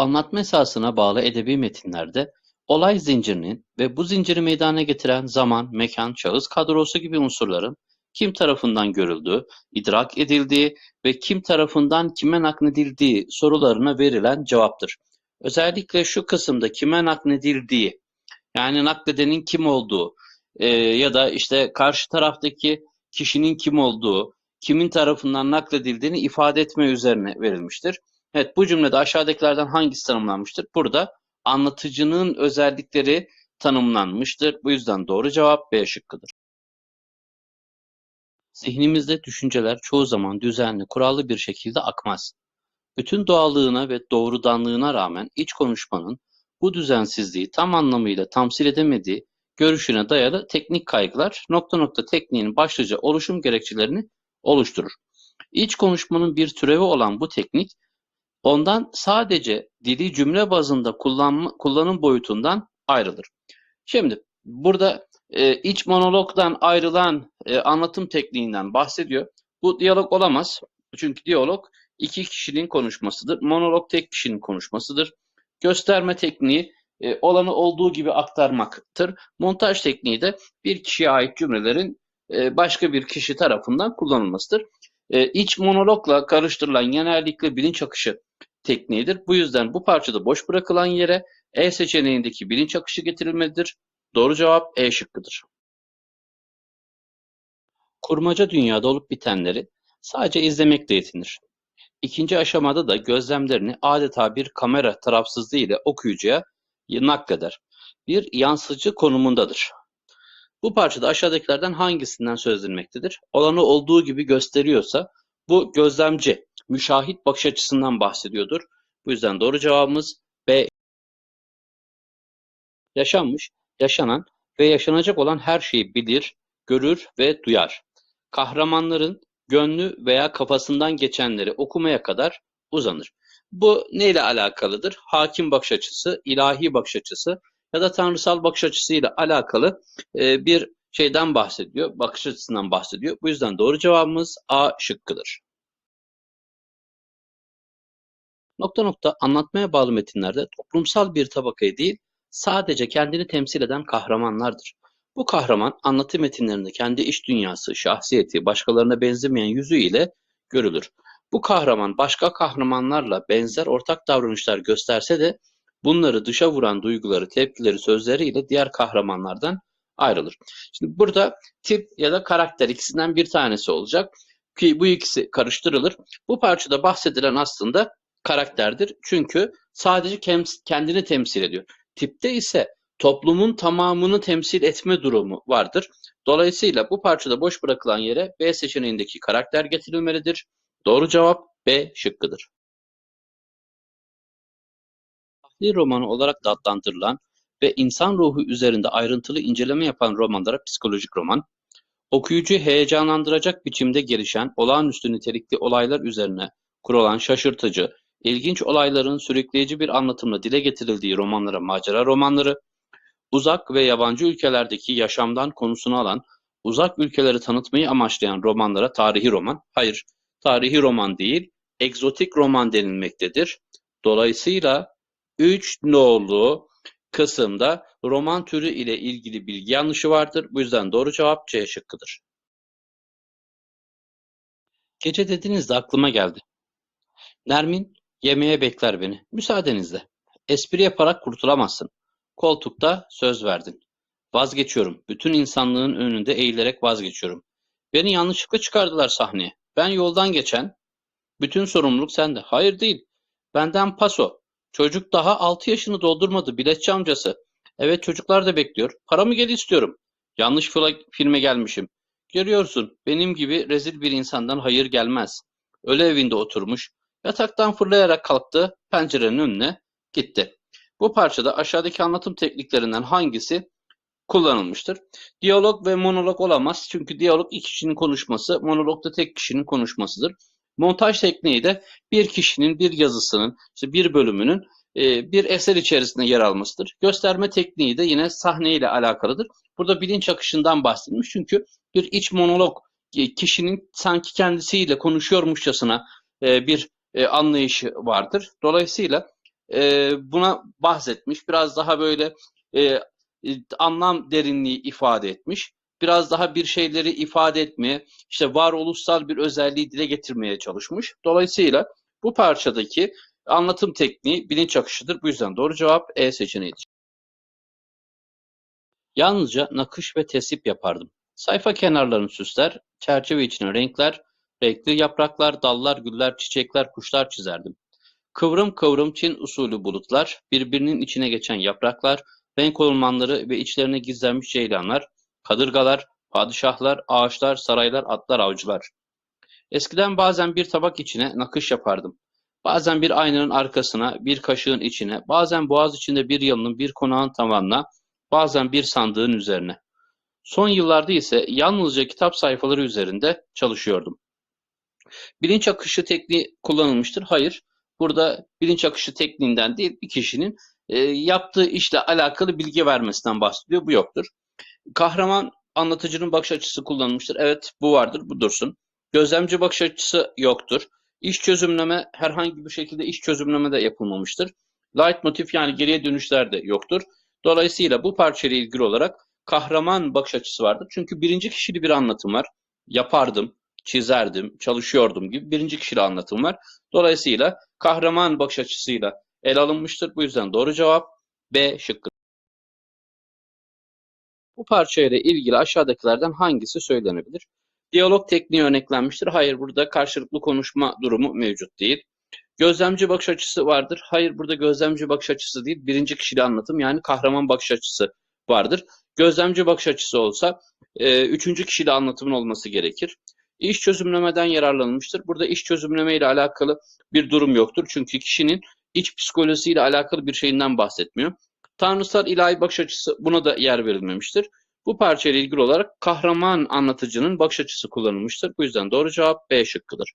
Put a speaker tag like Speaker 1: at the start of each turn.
Speaker 1: Anlatma esasına bağlı edebi metinlerde olay zincirinin ve bu zinciri meydana getiren zaman, mekan, şahıs kadrosu gibi unsurların kim tarafından görüldüğü, idrak edildiği ve kim tarafından kime nakledildiği sorularına verilen cevaptır. Özellikle şu kısımda kime nakledildiği, yani nakledenin kim olduğu e, ya da işte karşı taraftaki kişinin kim olduğu, kimin tarafından nakledildiğini ifade etme üzerine verilmiştir. Evet bu cümlede aşağıdakilerden hangisi tanımlanmıştır? Burada anlatıcının özellikleri tanımlanmıştır. Bu yüzden doğru cevap B şıkkıdır. Zihnimizde düşünceler çoğu zaman düzenli, kurallı bir şekilde akmaz. Bütün doğallığına ve doğrudanlığına rağmen iç konuşmanın bu düzensizliği tam anlamıyla tamsil edemediği görüşüne dayalı teknik kaygılar nokta nokta tekniğinin başlıca oluşum gerekçelerini oluşturur. İç konuşmanın bir türevi olan bu teknik ondan sadece dili cümle bazında kullanma, kullanım boyutundan ayrılır. Şimdi burada e, iç monologdan ayrılan e, anlatım tekniğinden bahsediyor. Bu diyalog olamaz. Çünkü diyalog iki kişinin konuşmasıdır. Monolog tek kişinin konuşmasıdır. Gösterme tekniği e, olanı olduğu gibi aktarmaktır. Montaj tekniği de bir kişiye ait cümlelerin e, başka bir kişi tarafından kullanılmasıdır. E, iç monologla karıştırılan genellikle bilinç akışı tekniğidir. Bu yüzden bu parçada boş bırakılan yere E seçeneğindeki bilinç akışı getirilmelidir. Doğru cevap E şıkkıdır. Kurmaca dünyada olup bitenleri sadece izlemekle yetinir. İkinci aşamada da gözlemlerini adeta bir kamera tarafsızlığı ile okuyucuya nakleder. Bir yansıcı konumundadır. Bu parçada aşağıdakilerden hangisinden söz edilmektedir? Olanı olduğu gibi gösteriyorsa bu gözlemci, müşahit bakış açısından bahsediyordur. Bu yüzden doğru cevabımız B. Yaşanmış, yaşanan ve yaşanacak olan her şeyi bilir, görür ve duyar. Kahramanların gönlü veya kafasından geçenleri okumaya kadar uzanır. Bu neyle alakalıdır? Hakim bakış açısı, ilahi bakış açısı ya da tanrısal bakış açısıyla alakalı e, bir şeyden bahsediyor, bakış açısından bahsediyor. Bu yüzden doğru cevabımız A şıkkıdır. Nokta nokta anlatmaya bağlı metinlerde toplumsal bir tabakayı değil, sadece kendini temsil eden kahramanlardır. Bu kahraman anlatı metinlerinde kendi iş dünyası, şahsiyeti, başkalarına benzemeyen yüzüyle görülür. Bu kahraman başka kahramanlarla benzer ortak davranışlar gösterse de bunları dışa vuran duyguları, tepkileri, sözleriyle diğer kahramanlardan ayrılır. Şimdi burada tip ya da karakter ikisinden bir tanesi olacak ki bu ikisi karıştırılır. Bu parçada bahsedilen aslında karakterdir. Çünkü sadece kendini temsil ediyor. Tipte ise toplumun tamamını temsil etme durumu vardır. Dolayısıyla bu parçada boş bırakılan yere B seçeneğindeki karakter getirilmelidir. Doğru cevap B şıkkıdır. Tahliye romanı olarak da adlandırılan ve insan ruhu üzerinde ayrıntılı inceleme yapan romanlara psikolojik roman, okuyucu heyecanlandıracak biçimde gelişen olağanüstü nitelikli olaylar üzerine kurulan şaşırtıcı, ilginç olayların sürükleyici bir anlatımla dile getirildiği romanlara macera romanları, uzak ve yabancı ülkelerdeki yaşamdan konusunu alan, uzak ülkeleri tanıtmayı amaçlayan romanlara tarihi roman, hayır, tarihi roman değil, egzotik roman denilmektedir. Dolayısıyla üç nolu kısımda roman türü ile ilgili bilgi yanlışı vardır. Bu yüzden doğru cevap C şıkkıdır. Gece dediğinizde aklıma geldi. Nermin yemeğe bekler beni. Müsaadenizle. Espri yaparak kurtulamazsın. Koltukta söz verdin. Vazgeçiyorum. Bütün insanlığın önünde eğilerek vazgeçiyorum. Beni yanlışlıkla çıkardılar sahneye. Ben yoldan geçen. Bütün sorumluluk sende. Hayır değil. Benden paso. Çocuk daha altı yaşını doldurmadı. Biletçi amcası. Evet çocuklar da bekliyor. Paramı gel istiyorum. Yanlış filme gelmişim. Görüyorsun benim gibi rezil bir insandan hayır gelmez. Öyle evinde oturmuş. Yataktan fırlayarak kalktı. Pencerenin önüne gitti. Bu parçada aşağıdaki anlatım tekniklerinden hangisi kullanılmıştır? Diyalog ve monolog olamaz. Çünkü diyalog iki kişinin konuşması, monolog da tek kişinin konuşmasıdır. Montaj tekniği de bir kişinin bir yazısının, işte bir bölümünün e, bir eser içerisinde yer almasıdır. Gösterme tekniği de yine sahne ile alakalıdır. Burada bilinç akışından bahsedilmiş çünkü bir iç monolog e, kişinin sanki kendisiyle konuşuyormuşçasına e, bir anlayışı vardır. Dolayısıyla buna bahsetmiş. Biraz daha böyle anlam derinliği ifade etmiş. Biraz daha bir şeyleri ifade etmeye, işte varoluşsal bir özelliği dile getirmeye çalışmış. Dolayısıyla bu parçadaki anlatım tekniği bilinç akışıdır. Bu yüzden doğru cevap E seçeneğidir. Yalnızca nakış ve tesip yapardım. Sayfa kenarlarını süsler, çerçeve içine renkler, renkli yapraklar, dallar, güller, çiçekler, kuşlar çizerdim. Kıvrım kıvrım Çin usulü bulutlar, birbirinin içine geçen yapraklar, renk ormanları ve içlerine gizlenmiş ceylanlar, kadırgalar, padişahlar, ağaçlar, saraylar, atlar, avcılar. Eskiden bazen bir tabak içine nakış yapardım. Bazen bir aynanın arkasına, bir kaşığın içine, bazen boğaz içinde bir yalının bir konağın tavanına, bazen bir sandığın üzerine. Son yıllarda ise yalnızca kitap sayfaları üzerinde çalışıyordum. Bilinç akışı tekniği kullanılmıştır. Hayır, burada bilinç akışı tekniğinden değil, bir kişinin e, yaptığı işle alakalı bilgi vermesinden bahsediyor. Bu yoktur. Kahraman anlatıcının bakış açısı kullanılmıştır. Evet, bu vardır, bu dursun. Gözlemci bakış açısı yoktur. İş çözümleme herhangi bir şekilde iş çözümleme de yapılmamıştır. Light motif yani geriye dönüşler de yoktur. Dolayısıyla bu parçayla ilgili olarak kahraman bakış açısı vardır. Çünkü birinci kişili bir anlatım var. Yapardım, çizerdim, çalışıyordum gibi birinci kişili anlatım var. Dolayısıyla kahraman bakış açısıyla ele alınmıştır. Bu yüzden doğru cevap B şıkkı. Bu parçayla ilgili aşağıdakilerden hangisi söylenebilir? Diyalog tekniği örneklenmiştir. Hayır burada karşılıklı konuşma durumu mevcut değil. Gözlemci bakış açısı vardır. Hayır burada gözlemci bakış açısı değil. Birinci kişili anlatım yani kahraman bakış açısı vardır. Gözlemci bakış açısı olsa e, üçüncü kişili anlatımın olması gerekir. İş çözümlemeden yararlanılmıştır. Burada iş çözümleme ile alakalı bir durum yoktur. Çünkü kişinin iç psikolojisiyle alakalı bir şeyinden bahsetmiyor. Tanrısal ilahi bakış açısı buna da yer verilmemiştir. Bu parçayla ilgili olarak kahraman anlatıcının bakış açısı kullanılmıştır. Bu yüzden doğru cevap B şıkkıdır.